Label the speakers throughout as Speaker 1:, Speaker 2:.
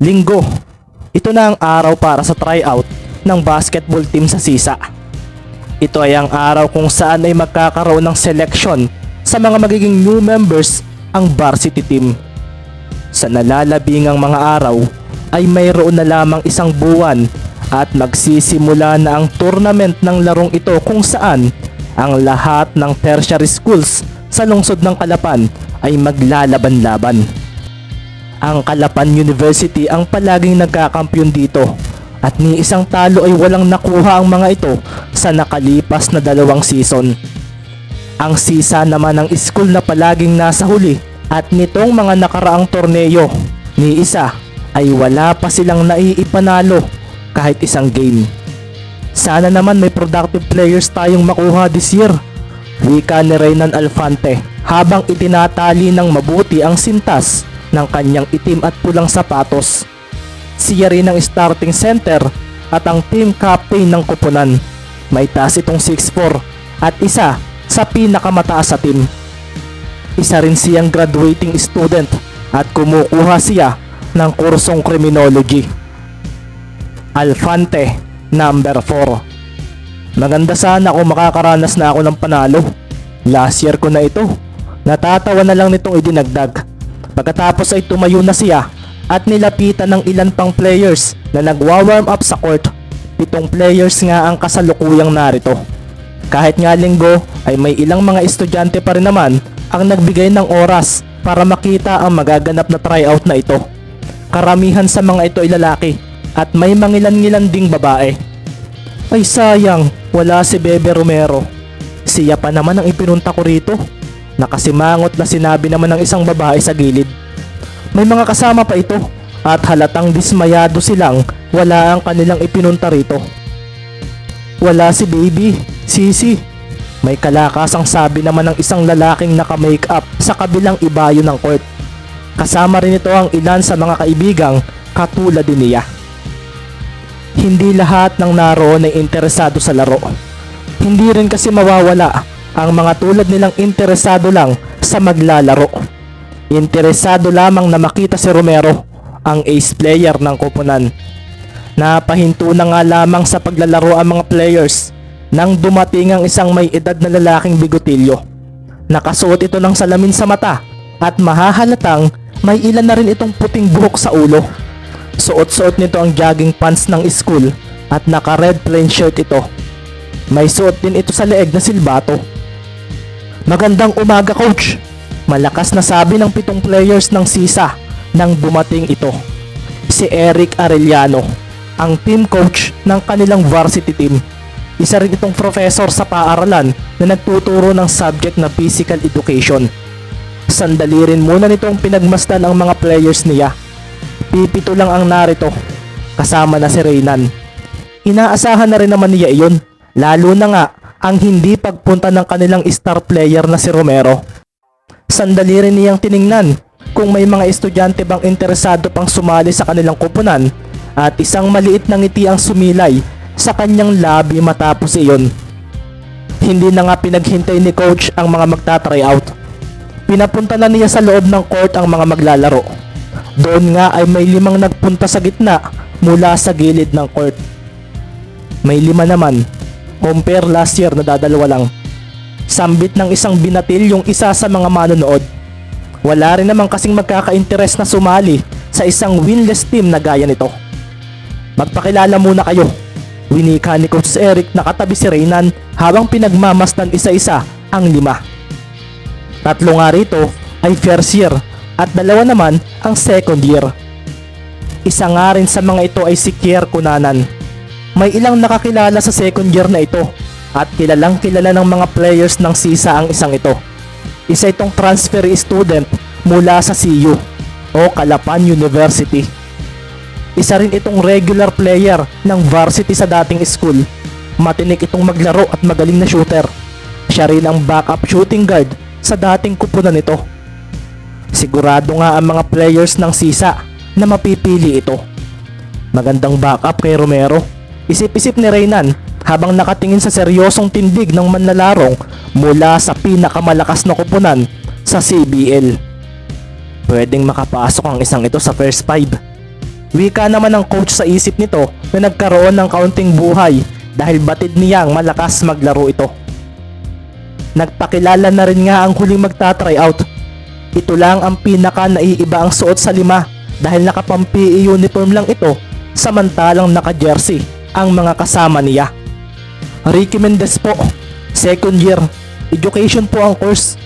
Speaker 1: Linggo, ito na ang araw para sa tryout ng basketball team sa Sisa. Ito ay ang araw kung saan ay magkakaroon ng selection sa mga magiging new members ang varsity team. Sa nalalabingang mga araw ay mayroon na lamang isang buwan at magsisimula na ang tournament ng larong ito kung saan ang lahat ng tertiary schools sa lungsod ng Kalapan ay maglalaban-laban. Ang Kalapan University ang palaging nagkakampyon dito at ni isang talo ay walang nakuha ang mga ito sa nakalipas na dalawang season. Ang sisa naman ng school na palaging nasa huli at nitong mga nakaraang torneo ni isa ay wala pa silang naiipanalo kahit isang game. Sana naman may productive players tayong makuha this year. Wika ni Reynan Alfante habang itinatali ng mabuti ang sintas ng kanyang itim at pulang sapatos. Siya rin ang starting center at ang team captain ng kupunan. May taas itong 6'4 at isa sa pinakamataas sa team. Isa rin siyang graduating student at kumukuha siya ng kursong criminology. Alfante, number 4. Maganda sana kung makakaranas na ako ng panalo. Last year ko na ito. Natatawa na lang nitong idinagdag. Pagkatapos ay tumayo na siya at nilapitan ng ilan pang players na nagwa-warm up sa court. Pitong players nga ang kasalukuyang narito. Kahit nga linggo ay may ilang mga estudyante pa rin naman ang nagbigay ng oras para makita ang magaganap na tryout na ito. Karamihan sa mga ito ay lalaki at may mangilan-ngilan ding babae. Ay sayang, wala si Bebe Romero. Siya pa naman ang ipinunta ko rito. Nakasimangot na sinabi naman ng isang babae sa gilid. May mga kasama pa ito at halatang dismayado silang wala ang kanilang ipinunta rito. Wala si baby, sisi. May kalakasang sabi naman ng isang lalaking naka-makeup sa kabilang ibayo ng court. Kasama rin ito ang ilan sa mga kaibigang katulad din niya. Hindi lahat ng naroon ay interesado sa laro. Hindi rin kasi mawawala ang mga tulad nilang interesado lang sa maglalaro. Interesado lamang na makita si Romero, ang ace player ng koponan. Napahinto na nga lamang sa paglalaro ang mga players nang dumating ang isang may edad na lalaking bigotilyo. Nakasuot ito ng salamin sa mata at mahahalatang may ilan na rin itong puting buhok sa ulo. Suot-suot nito ang jogging pants ng school at naka red plain shirt ito. May suot din ito sa leeg na silbato. Magandang umaga coach. Malakas na sabi ng pitong players ng Sisa nang dumating ito. Si Eric Arellano, ang team coach ng kanilang varsity team. Isa rin itong professor sa paaralan na nagtuturo ng subject na physical education. Sandali rin muna nitong pinagmasdan ang mga players niya. Pipito lang ang narito, kasama na si Reynan. Inaasahan na rin naman niya iyon, lalo na nga ang hindi pagpunta ng kanilang star player na si Romero. Sandali rin niyang tiningnan kung may mga estudyante bang interesado pang sumali sa kanilang kupunan at isang maliit na ngiti ang sumilay sa kanyang labi matapos iyon. Hindi na nga pinaghintay ni coach ang mga magta-try out. Pinapunta na niya sa loob ng court ang mga maglalaro. Doon nga ay may limang nagpunta sa gitna mula sa gilid ng court. May lima naman, compare last year na dadalawa lang. Sambit ng isang binatil yung isa sa mga manonood. Wala rin naman kasing magkaka-interest na sumali sa isang winless team na gaya nito. Magpakilala muna kayo. Winika ni Coach Eric na katabi si Reynan habang pinagmamasdan isa-isa ang lima. Tatlo nga rito ay first year at dalawa naman ang second year. Isa nga rin sa mga ito ay si Kier Kunanan. May ilang nakakilala sa second year na ito at kilalang kilala ng mga players ng SISA ang isang ito. Isa itong transfer student mula sa CU o Calapan University. Isa rin itong regular player ng varsity sa dating school. Matinik itong maglaro at magaling na shooter. Siya rin ang backup shooting guard sa dating kupunan nito. Sigurado nga ang mga players ng SISA na mapipili ito. Magandang backup kay Romero. Isip-isip ni Reynan habang nakatingin sa seryosong tindig ng manlalarong mula sa pinakamalakas na kupunan sa CBL. Pwedeng makapasok ang isang ito sa first five. Wika naman ng coach sa isip nito na nagkaroon ng kaunting buhay dahil batid niyang malakas maglaro ito. Nagpakilala na rin nga ang huling magta-try out. Ito lang ang pinaka naiiba ang suot sa lima dahil nakapampi uniform lang ito samantalang naka-jersey ang mga kasama niya. Ricky Mendez po, second year, education po ang course.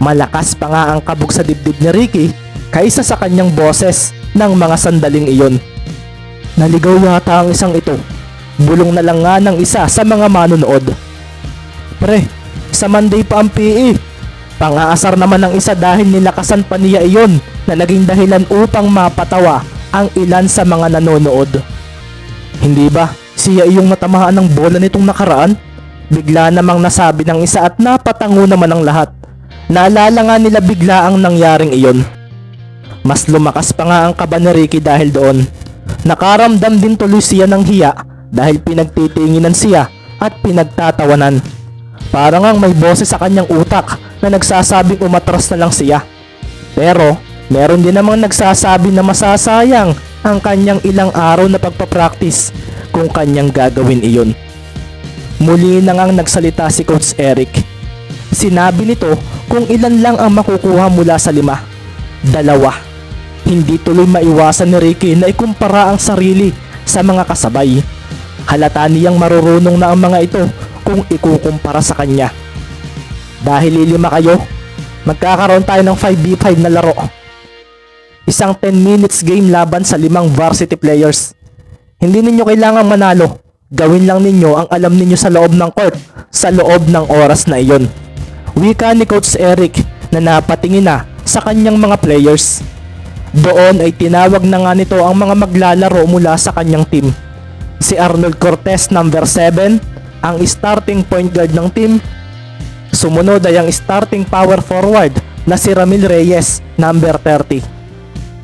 Speaker 1: Malakas pa nga ang kabog sa dibdib ni Ricky kaysa sa kanyang boses ng mga sandaling iyon. Naligaw yata ang isang ito. Bulong na lang nga ng isa sa mga manonood. Pre, sa Monday pa ang PE. Pangaasar naman ng isa dahil nilakasan pa niya iyon na naging dahilan upang mapatawa ang ilan sa mga nanonood. Hindi ba siya iyong natamaan ng bola nitong nakaraan? Bigla namang nasabi ng isa at napatango naman ang lahat. Naalala nga nila bigla ang nangyaring iyon. Mas lumakas pa nga ang kaba ni Ricky dahil doon. Nakaramdam din tuloy siya ng hiya dahil pinagtitinginan siya at pinagtatawanan. Parang ang may boses sa kanyang utak na nagsasabing umatras na lang siya. Pero meron din namang nagsasabi na masasayang ang kanyang ilang araw na pagpapractice kung kanyang gagawin iyon. Muli na ngang nagsalita si Coach Eric. Sinabi nito kung ilan lang ang makukuha mula sa lima. Dalawa. Hindi tuloy maiwasan ni Ricky na ikumpara ang sarili sa mga kasabay. Halata niyang marurunong na ang mga ito kung ikukumpara sa kanya. Dahil lilima kayo, magkakaroon tayo ng 5v5 na laro. Isang 10 minutes game laban sa limang varsity players. Hindi ninyo kailangang manalo. Gawin lang ninyo ang alam ninyo sa loob ng court sa loob ng oras na iyon. Wika ni Coach Eric na napatingin na sa kanyang mga players. Doon ay tinawag na nga nito ang mga maglalaro mula sa kanyang team. Si Arnold Cortez number 7, ang starting point guard ng team. Sumunod ay ang starting power forward na si Ramil Reyes number 30.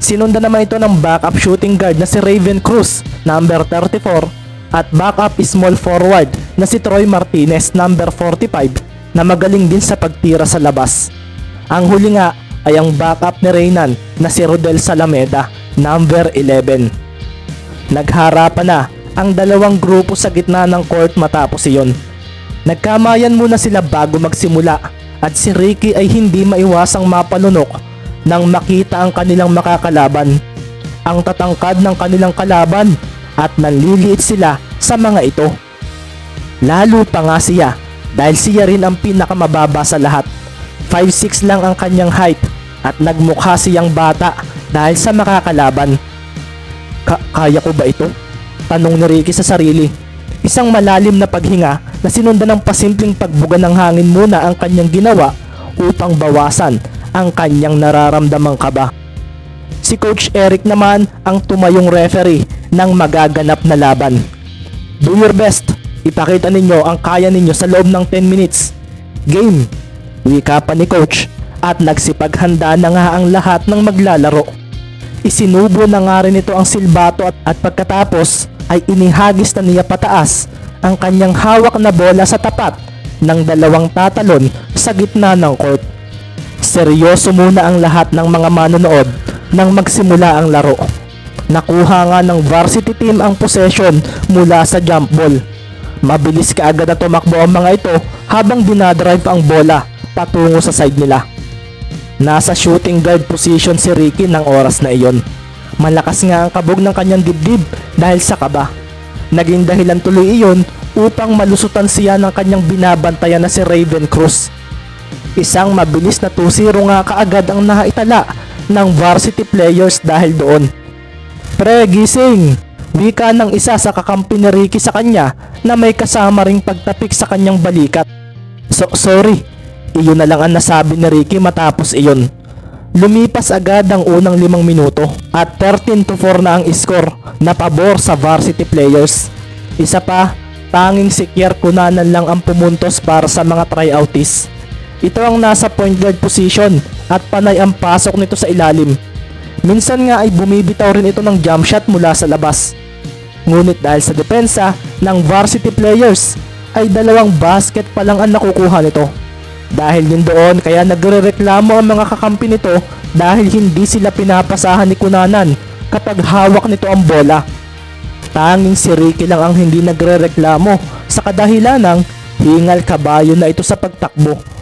Speaker 1: Sinundan naman ito ng backup shooting guard na si Raven Cruz number 34 at backup small forward na si Troy Martinez number 45 na magaling din sa pagtira sa labas. Ang huli nga ay ang backup ni Reynan na si Rodel Salameda, number 11. Nagharapan na ang dalawang grupo sa gitna ng court matapos iyon. Nagkamayan muna sila bago magsimula at si Ricky ay hindi maiwasang mapalunok nang makita ang kanilang makakalaban. Ang tatangkad ng kanilang kalaban at nanliliit sila sa mga ito. Lalo pa nga siya dahil siya rin ang pinakamababa sa lahat. 5'6 lang ang kanyang height at nagmukha siyang bata dahil sa makakalaban. Ka- kaya ko ba ito? Tanong ni Ricky sa sarili. Isang malalim na paghinga na sinundan ng pasimpleng pagbuga ng hangin muna ang kanyang ginawa upang bawasan ang kanyang nararamdamang kaba. Si Coach Eric naman ang tumayong referee ng magaganap na laban. Do your best. Ipakita ninyo ang kaya ninyo sa loob ng 10 minutes. Game. Wika pa ni Coach at nagsipaghanda na nga ang lahat ng maglalaro. Isinubo na nga rin ito ang silbato at, at pagkatapos ay inihagis na niya pataas ang kanyang hawak na bola sa tapat ng dalawang tatalon sa gitna ng court. Seryoso muna ang lahat ng mga manonood nang magsimula ang laro. Nakuha nga ng varsity team ang possession mula sa jump ball. Mabilis kaagad na tumakbo ang mga ito habang dinadrive ang bola patungo sa side nila. Nasa shooting guard position si Ricky ng oras na iyon. Malakas nga ang kabog ng kanyang dibdib dahil sa kaba. Naging dahilan tuloy iyon upang malusutan siya ng kanyang binabantayan na si Raven Cruz. Isang mabilis na 2-0 nga kaagad ang naitala ng varsity players dahil doon. Pre, gising! Wika ng isa sa kakampi ni Ricky sa kanya na may kasama ring pagtapik sa kanyang balikat. So, sorry, iyon na lang ang nasabi ni Ricky matapos iyon. Lumipas agad ang unang limang minuto at 13 to 4 na ang score na pabor sa varsity players. Isa pa, tanging si Kier Kunanan lang ang pumuntos para sa mga tryouties. Ito ang nasa point guard position at panay ang pasok nito sa ilalim. Minsan nga ay bumibitaw rin ito ng jump shot mula sa labas. Ngunit dahil sa depensa ng varsity players ay dalawang basket pa lang ang nakukuha nito. Dahil din doon kaya nagrereklamo ang mga kakampi nito dahil hindi sila pinapasahan ni Kunanan kapag hawak nito ang bola. Tanging si Ricky lang ang hindi nagrereklamo sa kadahilan ng hingal kabayo na ito sa pagtakbo.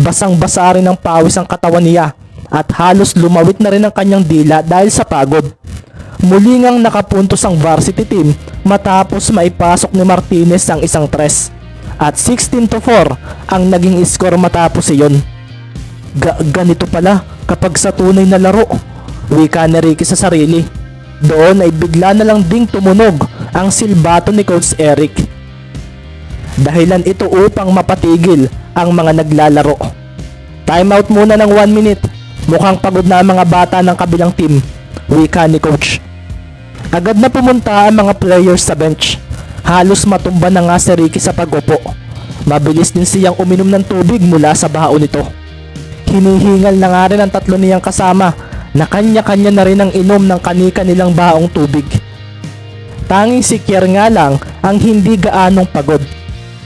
Speaker 1: Basang-basa rin ng pawis ang katawan niya at halos lumawit na rin ang kanyang dila dahil sa pagod. Muli ngang nakapuntos ang varsity team matapos maipasok ni Martinez ang isang tres. At 16 to 4 ang naging score matapos iyon. Ga- ganito pala kapag sa tunay na laro. Wika ni Ricky sa sarili. Doon ay bigla na lang ding tumunog ang silbato ni Coach Eric. Dahilan ito upang mapatigil ang mga naglalaro. Timeout muna ng 1 minute. Mukhang pagod na ang mga bata ng kabilang team. Wika ni Coach. Agad na pumunta ang mga players sa bench. Halos matumba na nga si Ricky sa pagupo. Mabilis din siyang uminom ng tubig mula sa baon nito. Hinihingal na nga rin ang tatlo niyang kasama na kanya-kanya na rin ang inom ng kanika nilang baong tubig. Tanging si Kier nga lang ang hindi gaanong pagod.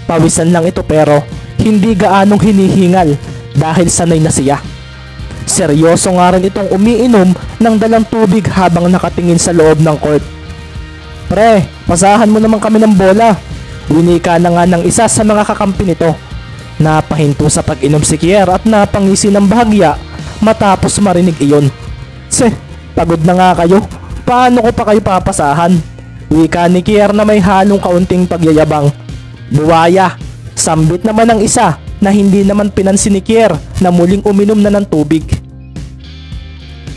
Speaker 1: Pawisan lang ito pero hindi gaanong hinihingal dahil sanay na siya. Seryoso nga rin itong umiinom ng dalang tubig habang nakatingin sa loob ng court. Pre, pasahan mo naman kami ng bola. Winika na nga ng isa sa mga kakampi nito. Napahinto sa pag-inom si Kier at napangisi ng bahagya matapos marinig iyon. Se, pagod na nga kayo. Paano ko pa kayo papasahan? Wika ni Kier na may halong kaunting pagyayabang. Buwaya, sambit naman ang isa na hindi naman pinansin ni Kier na muling uminom na ng tubig.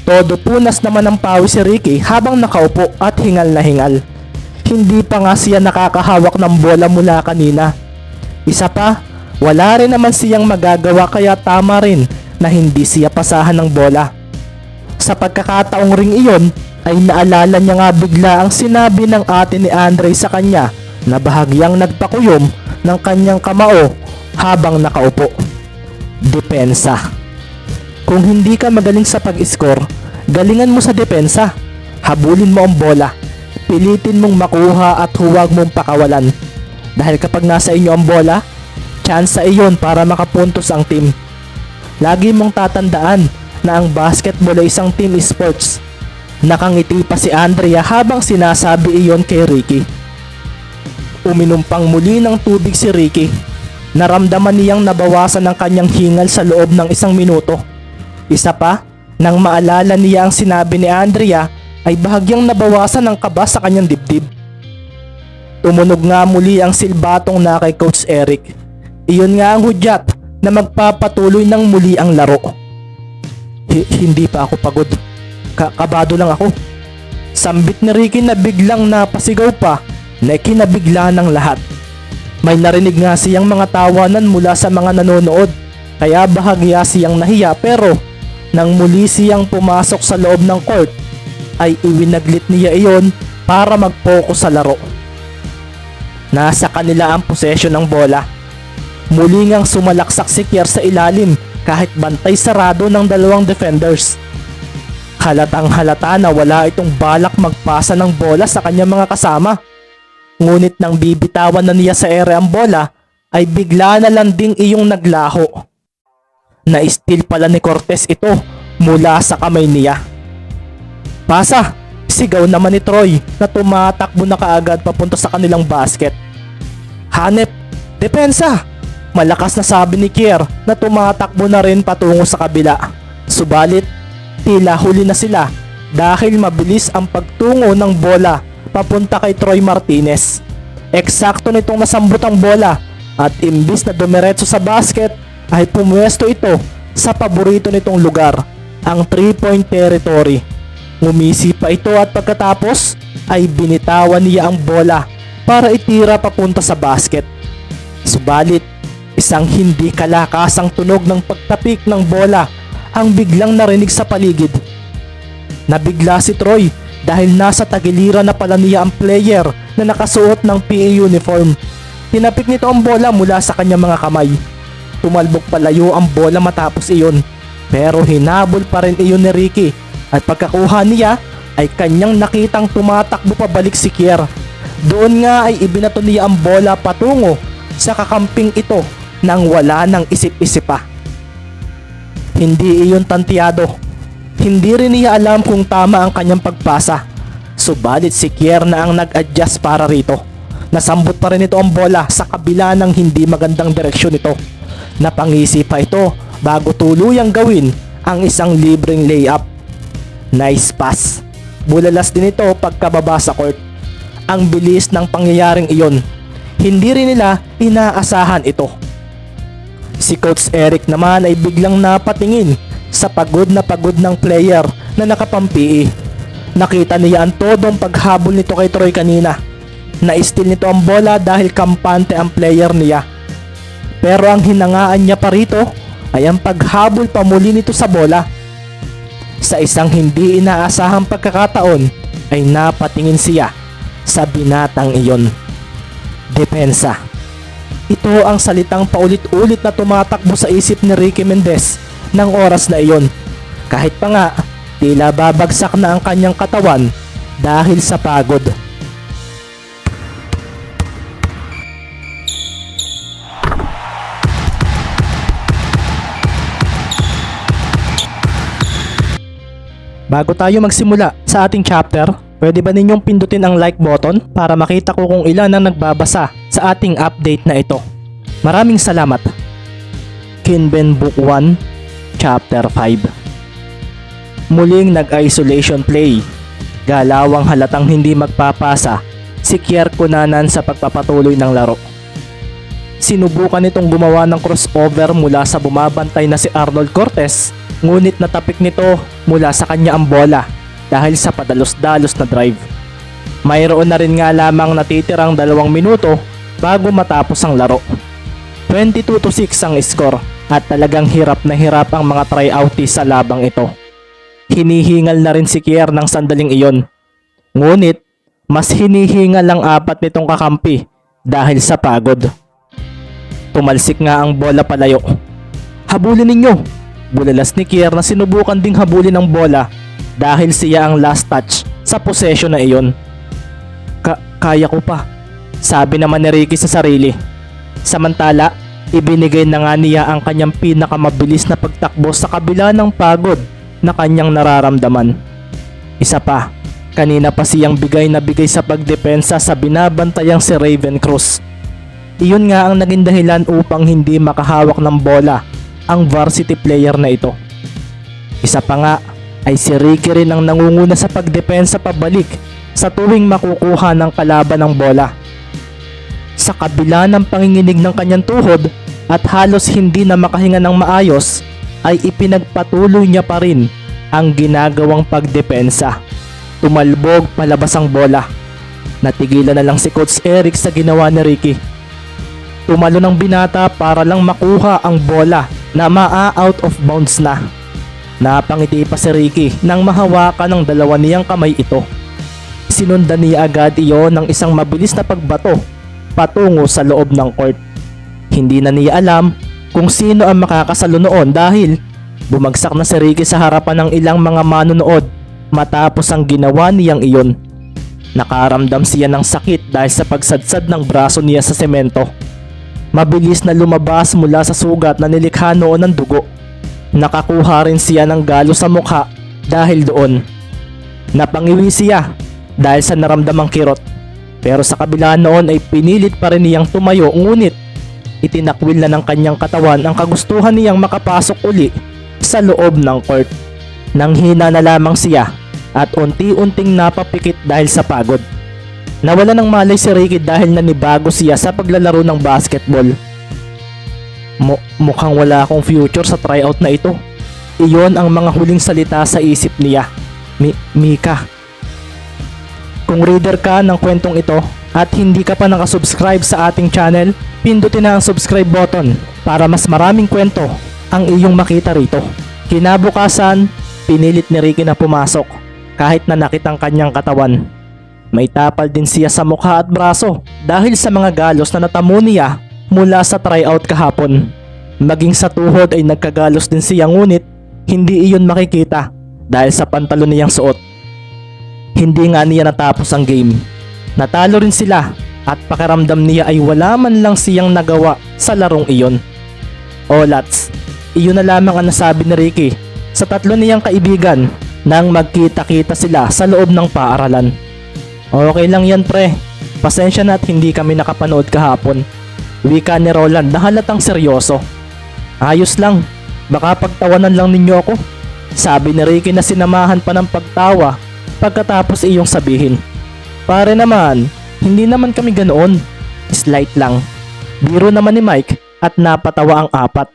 Speaker 1: Todo punas naman ng pawis si Ricky habang nakaupo at hingal na hingal. Hindi pa nga siya nakakahawak ng bola mula kanina. Isa pa, wala rin naman siyang magagawa kaya tama rin na hindi siya pasahan ng bola. Sa pagkakataong ring iyon, ay naalala niya nga bigla ang sinabi ng ate ni Andre sa kanya na bahagyang nagpakuyom ng kanyang kamao habang nakaupo. Depensa. Kung hindi ka magaling sa pag-score, galingan mo sa depensa. Habulin mo ang bola. Pilitin mong makuha at huwag mong pakawalan. Dahil kapag nasa inyo ang bola, chance sa iyon para makapuntos ang team. Lagi mong tatandaan na ang basketball ay isang team sports. Nakangiti pa si Andrea habang sinasabi iyon kay Ricky. Uminom pang muli ng tubig si Ricky. Naramdaman niyang nabawasan ng kanyang hingal sa loob ng isang minuto. Isa pa, nang maalala niya ang sinabi ni Andrea ay bahagyang nabawasan ng kaba sa kanyang dibdib. Tumunog nga muli ang silbatong na kay Coach Eric. Iyon nga ang hudyat na magpapatuloy ng muli ang laro. Hi- hindi pa ako pagod. Ka- kabado lang ako. Sambit ni Ricky na biglang napasigaw pa na ikinabigla ng lahat. May narinig nga siyang mga tawanan mula sa mga nanonood kaya bahagya siyang nahiya pero nang muli siyang pumasok sa loob ng court ay iwinaglit niya iyon para mag-focus sa laro. Nasa kanila ang possession ng bola. Muli ngang sumalaksak si Kier sa ilalim kahit bantay sarado ng dalawang defenders. Halatang halata na wala itong balak magpasa ng bola sa kanyang mga kasama. Ngunit nang bibitawan na niya sa ere ang bola, ay bigla na lang ding iyong naglaho. Na-steal pala ni Cortez ito mula sa kamay niya. Pasa! Sigaw naman ni Troy na tumatakbo na kaagad papunta sa kanilang basket. Hanep! Depensa! Malakas na sabi ni Kier na tumatakbo na rin patungo sa kabila. Subalit, tila huli na sila dahil mabilis ang pagtungo ng bola papunta kay Troy Martinez. Eksakto nitong nasambot ang bola at imbis na dumiretso sa basket ay pumwesto ito sa paborito nitong lugar, ang 3-point territory. Ngumisi pa ito at pagkatapos ay binitawan niya ang bola para itira papunta sa basket. Subalit, isang hindi kalakasang tunog ng pagtapik ng bola ang biglang narinig sa paligid. Nabigla si Troy dahil nasa tagiliran na pala niya ang player na nakasuot ng PE uniform. Tinapik nito ang bola mula sa kanyang mga kamay. Tumalbok palayo ang bola matapos iyon. Pero hinabol pa rin iyon ni Ricky at pagkakuha niya ay kanyang nakitang tumatakbo pabalik si Kier. Doon nga ay ibinato niya ang bola patungo sa kakamping ito nang wala nang isip-isip pa. Hindi iyon tantiado. Hindi rin niya alam kung tama ang kanyang pagpasa. Subalit si Kier na ang nag-adjust para rito. Nasambot pa rin ito ang bola sa kabila ng hindi magandang direksyon nito. Napangisi pa ito bago tuluyang gawin ang isang libreng layup. Nice pass. Bulalas din ito pagkababa sa court. Ang bilis ng pangyayaring iyon. Hindi rin nila inaasahan ito. Si Coach Eric naman ay biglang napatingin sa pagod na pagod ng player na nakapampi. Nakita niya ang todong paghabol nito kay Troy kanina. Na-steal nito ang bola dahil kampante ang player niya. Pero ang hinangaan niya pa rito ay ang paghabol pa muli nito sa bola. Sa isang hindi inaasahang pagkakataon ay napatingin siya sa binatang iyon. Depensa. Ito ang salitang paulit-ulit na tumatakbo sa isip ni Ricky Mendez ng oras na iyon. Kahit pa nga, tila babagsak na ang kanyang katawan dahil sa pagod. Bago tayo magsimula sa ating chapter, pwede ba ninyong pindutin ang like button para makita ko kung ilan ang nagbabasa sa ating update na ito. Maraming salamat. Kinben Book 1, Chapter 5 Muling nag-isolation play. Galawang halatang hindi magpapasa si Kier Kunanan sa pagpapatuloy ng laro. Sinubukan nitong gumawa ng crossover mula sa bumabantay na si Arnold Cortez ngunit natapik nito mula sa kanya ang bola dahil sa padalos-dalos na drive. Mayroon na rin nga lamang natitirang dalawang minuto bago matapos ang laro. 22 to 6 ang score at talagang hirap na hirap ang mga tryouties sa labang ito. Hinihingal na rin si Kier ng sandaling iyon. Ngunit, mas hinihingal ang apat nitong kakampi dahil sa pagod. Tumalsik nga ang bola palayo. Habulin ninyo! Bulalas ni Kier na sinubukan ding habulin ang bola dahil siya ang last touch sa possession na iyon. Ka- kaya ko pa, sabi naman ni Ricky sa sarili. Samantala, ibinigay na nga niya ang kanyang pinakamabilis na pagtakbo sa kabila ng pagod na kanyang nararamdaman. Isa pa, kanina pa siyang bigay na bigay sa pagdepensa sa binabantayang si Raven Cruz. Iyon nga ang naging dahilan upang hindi makahawak ng bola ang varsity player na ito. Isa pa nga ay si Ricky rin ang nangunguna sa pagdepensa pabalik sa tuwing makukuha ng kalaban ng bola. Sa kabila ng panginginig ng kanyang tuhod at halos hindi na makahinga ng maayos ay ipinagpatuloy niya pa rin ang ginagawang pagdepensa. Tumalbog palabas ang bola. Natigilan na lang si Coach Eric sa ginawa ni Ricky. Tumalo ng binata para lang makuha ang bola na maa-out of bounds na. Napangiti pa si Ricky nang mahawakan ng dalawa niyang kamay ito. Sinundan niya agad iyon ng isang mabilis na pagbato patungo sa loob ng court. Hindi na niya alam kung sino ang makakasalo noon dahil bumagsak na si Ricky sa harapan ng ilang mga manonood matapos ang ginawa niyang iyon. Nakaramdam siya ng sakit dahil sa pagsadsad ng braso niya sa semento. Mabilis na lumabas mula sa sugat na nilikha noon ng dugo. Nakakuha rin siya ng galo sa mukha dahil doon. Napangiwi siya dahil sa naramdamang kirot. Pero sa kabila noon ay pinilit pa rin niyang tumayo ngunit itinakwil na ng kanyang katawan ang kagustuhan niyang makapasok uli sa loob ng court. Nang hina na lamang siya at unti-unting napapikit dahil sa pagod. Nawala ng malay si Ricky dahil nanibago siya sa paglalaro ng basketball. Mu- mukhang wala akong future sa tryout na ito. Iyon ang mga huling salita sa isip niya. Mi- Mika. Kung reader ka ng kwentong ito at hindi ka pa nakasubscribe sa ating channel, pindutin na ang subscribe button para mas maraming kwento ang iyong makita rito. Kinabukasan, pinilit ni Ricky na pumasok kahit na nakitang kanyang katawan. May tapal din siya sa mukha at braso dahil sa mga galos na natamo niya mula sa tryout kahapon. Maging sa tuhod ay nagkagalos din siya ngunit hindi iyon makikita dahil sa pantalon niyang suot. Hindi nga niya natapos ang game. Natalo rin sila at pakiramdam niya ay wala man lang siyang nagawa sa larong iyon. O Lats, iyon na lamang ang nasabi ni Ricky sa tatlo niyang kaibigan nang magkita-kita sila sa loob ng paaralan. Okay lang yan pre, pasensya na at hindi kami nakapanood kahapon. Wika ni Roland na halatang seryoso. Ayos lang, baka pagtawanan lang ninyo ako. Sabi ni Ricky na sinamahan pa ng pagtawa pagkatapos iyong sabihin. Pare naman, hindi naman kami ganoon. Slight lang. Biro naman ni Mike at napatawa ang apat.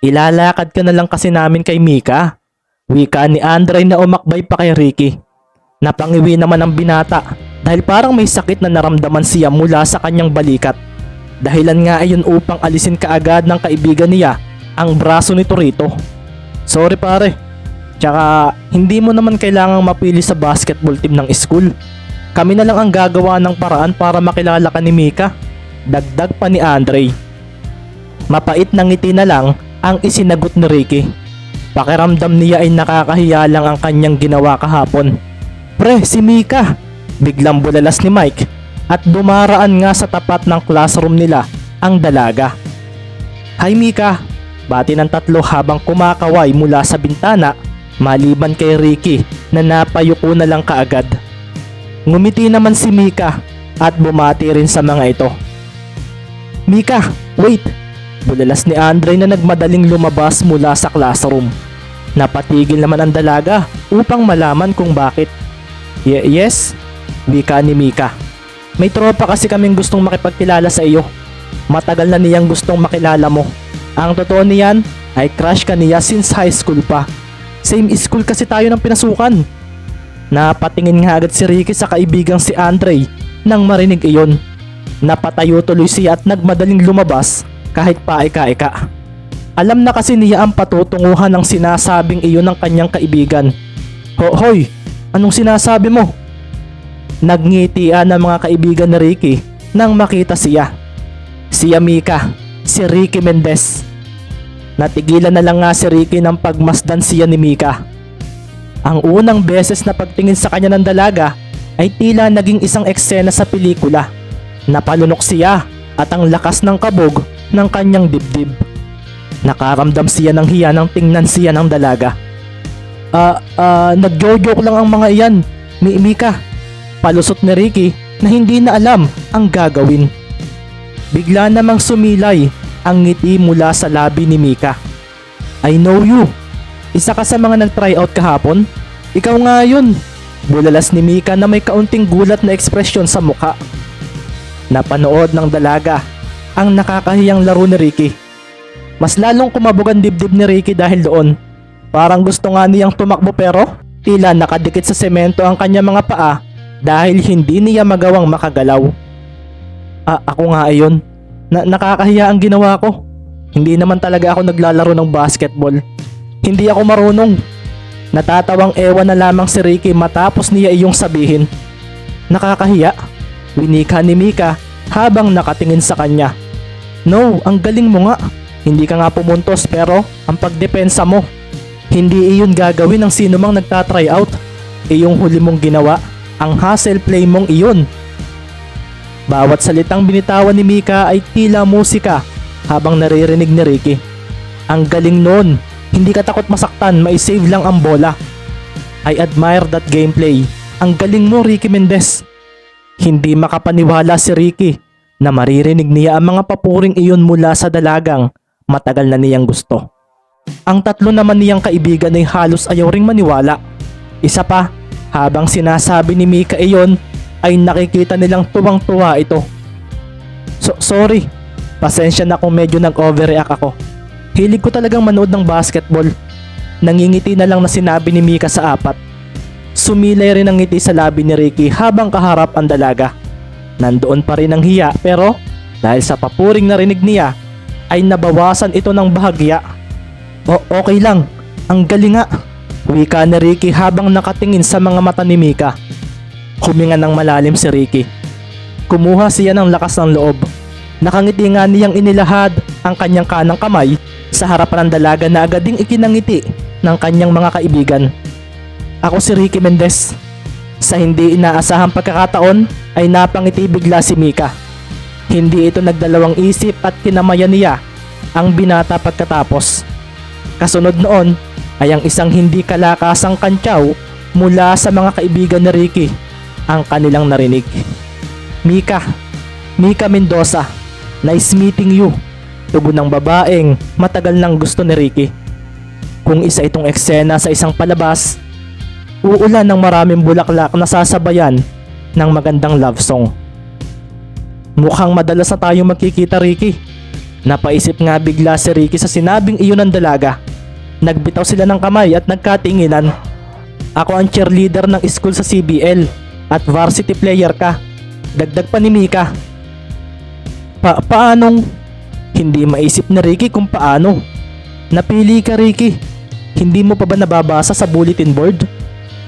Speaker 1: Ilalakad ka na lang kasi namin kay Mika. Wika ni Andre na umakbay pa kay Ricky. Napangiwi naman ang binata dahil parang may sakit na naramdaman siya mula sa kanyang balikat. Dahilan nga ayon upang alisin kaagad ng kaibigan niya ang braso nito rito. Sorry pare. Tsaka hindi mo naman kailangang mapili sa basketball team ng school. Kami na lang ang gagawa ng paraan para makilala ka ni Mika. Dagdag pa ni Andre. Mapait na ngiti na lang ang isinagot ni Ricky. Pakiramdam niya ay nakakahiya lang ang kanyang ginawa kahapon. Pre, si Mika! Biglang bulalas ni Mike at dumaraan nga sa tapat ng classroom nila ang dalaga. Hi Mika! Bati ng tatlo habang kumakaway mula sa bintana maliban kay Ricky na napayuko na lang kaagad. Ngumiti naman si Mika at bumati rin sa mga ito. Mika, wait! Bulalas ni Andre na nagmadaling lumabas mula sa classroom. Napatigil naman ang dalaga upang malaman kung bakit. Ye- yes, wika ni Mika. May tropa kasi kaming gustong makipagkilala sa iyo. Matagal na niyang gustong makilala mo. Ang totoo niyan ay crush ka niya since high school pa. Same school kasi tayo ng pinasukan. Napatingin nga agad si Ricky sa kaibigang si Andre nang marinig iyon. Napatayo tuloy siya at nagmadaling lumabas kahit paika-ika. Alam na kasi niya ang patutunguhan ng sinasabing iyon ng kanyang kaibigan. Ho hoy, anong sinasabi mo? Nagngitian ang mga kaibigan ni Ricky nang makita siya. Si Amika, si Ricky Mendez. Natigilan na lang nga si Ricky ng pagmasdan siya ni Mika. Ang unang beses na pagtingin sa kanya ng dalaga ay tila naging isang eksena sa pelikula. Napalunok siya at ang lakas ng kabog ng kanyang dibdib. Nakaramdam siya ng hiya nang tingnan siya ng dalaga. Ah, ah, nagjo-joke lang ang mga iyan, Mi Mika. Palusot ni Ricky na hindi na alam ang gagawin. Bigla namang sumilay ang ngiti mula sa labi ni Mika. I know you. Isa ka sa mga nag-try out kahapon? Ikaw nga yun. Bulalas ni Mika na may kaunting gulat na ekspresyon sa mukha. Napanood ng dalaga ang nakakahiyang laro ni Ricky. Mas lalong kumabog ang dibdib ni Ricky dahil doon. Parang gusto nga niyang tumakbo pero tila nakadikit sa semento ang kanya mga paa dahil hindi niya magawang makagalaw. Ah, ako nga ayon. Na nakakahiya ang ginawa ko. Hindi naman talaga ako naglalaro ng basketball. Hindi ako marunong. Natatawang ewan na lamang si Ricky matapos niya iyong sabihin. Nakakahiya. Winika ni Mika habang nakatingin sa kanya. No, ang galing mo nga. Hindi ka nga pumuntos pero ang pagdepensa mo. Hindi iyon gagawin ng sino mang nagtatry out. Iyong huli mong ginawa, ang hustle play mong iyon. Bawat salitang binitawan ni Mika ay tila musika habang naririnig ni Ricky. Ang galing noon, hindi ka takot masaktan, may save lang ang bola. I admire that gameplay. Ang galing mo Ricky Mendez. Hindi makapaniwala si Ricky na maririnig niya ang mga papuring iyon mula sa dalagang matagal na niyang gusto. Ang tatlo naman niyang kaibigan ay halos ayaw ring maniwala. Isa pa, habang sinasabi ni Mika iyon ay nakikita nilang tuwang-tuwa ito. So, sorry, pasensya na kung medyo nag-overreact ako. Hilig ko talagang manood ng basketball. Nangingiti na lang na sinabi ni Mika sa apat. Sumilay rin ang ngiti sa labi ni Ricky habang kaharap ang dalaga. Nandoon pa rin ang hiya pero dahil sa papuring narinig niya ay nabawasan ito ng bahagya. O okay lang, ang galing nga. Wika ni Ricky habang nakatingin sa mga mata ni Mika. Huminga ng malalim si Ricky. Kumuha siya ng lakas ng loob. Nakangiti nga niyang inilahad ang kanyang kanang kamay sa harapan ng dalaga na agad ding ikinangiti ng kanyang mga kaibigan. Ako si Ricky Mendez. Sa hindi inaasahang pagkakataon ay napangiti bigla si Mika. Hindi ito nagdalawang isip at kinamayan niya ang binata pagkatapos. Kasunod noon ay ang isang hindi kalakasang kantyaw mula sa mga kaibigan ni Ricky ang kanilang narinig. Mika, Mika Mendoza, nice meeting you. Tubo ng babaeng matagal nang gusto ni Ricky. Kung isa itong eksena sa isang palabas, uulan ng maraming bulaklak na sasabayan ng magandang love song. Mukhang madalas na tayong magkikita Ricky. Napaisip nga bigla si Ricky sa sinabing iyon ng dalaga. Nagbitaw sila ng kamay at nagkatinginan. Ako ang cheerleader ng school sa CBL at varsity player ka. Dagdag pa ni Mika. Pa paanong? Hindi maisip ni Ricky kung paano. Napili ka Ricky. Hindi mo pa ba nababasa sa bulletin board?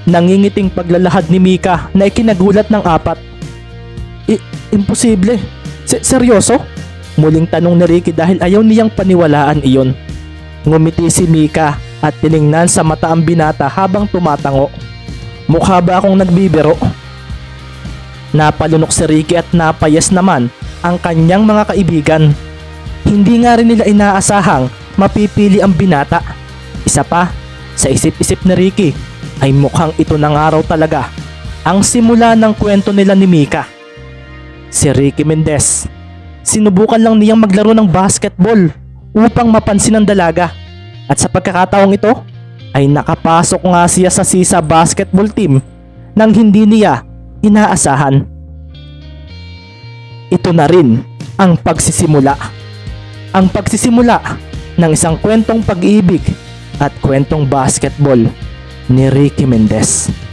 Speaker 1: Nangingiting paglalahad ni Mika na ikinagulat ng apat. I- imposible. Se- seryoso? Muling tanong ni Ricky dahil ayaw niyang paniwalaan iyon. Ngumiti si Mika at tiningnan sa mata ang binata habang tumatango. Mukha ba akong nagbibiro? Napalunok si Ricky at napayas naman ang kanyang mga kaibigan. Hindi nga rin nila inaasahang mapipili ang binata. Isa pa, sa isip-isip ni Ricky ay mukhang ito na nga raw talaga ang simula ng kwento nila ni Mika. Si Ricky Mendez. Sinubukan lang niyang maglaro ng basketball upang mapansin ang dalaga. At sa pagkakataong ito, ay nakapasok nga siya sa Sisa basketball team nang hindi niya inaasahan. Ito na rin ang pagsisimula. Ang pagsisimula ng isang kwentong pag-ibig at kwentong basketball ni Ricky Mendez.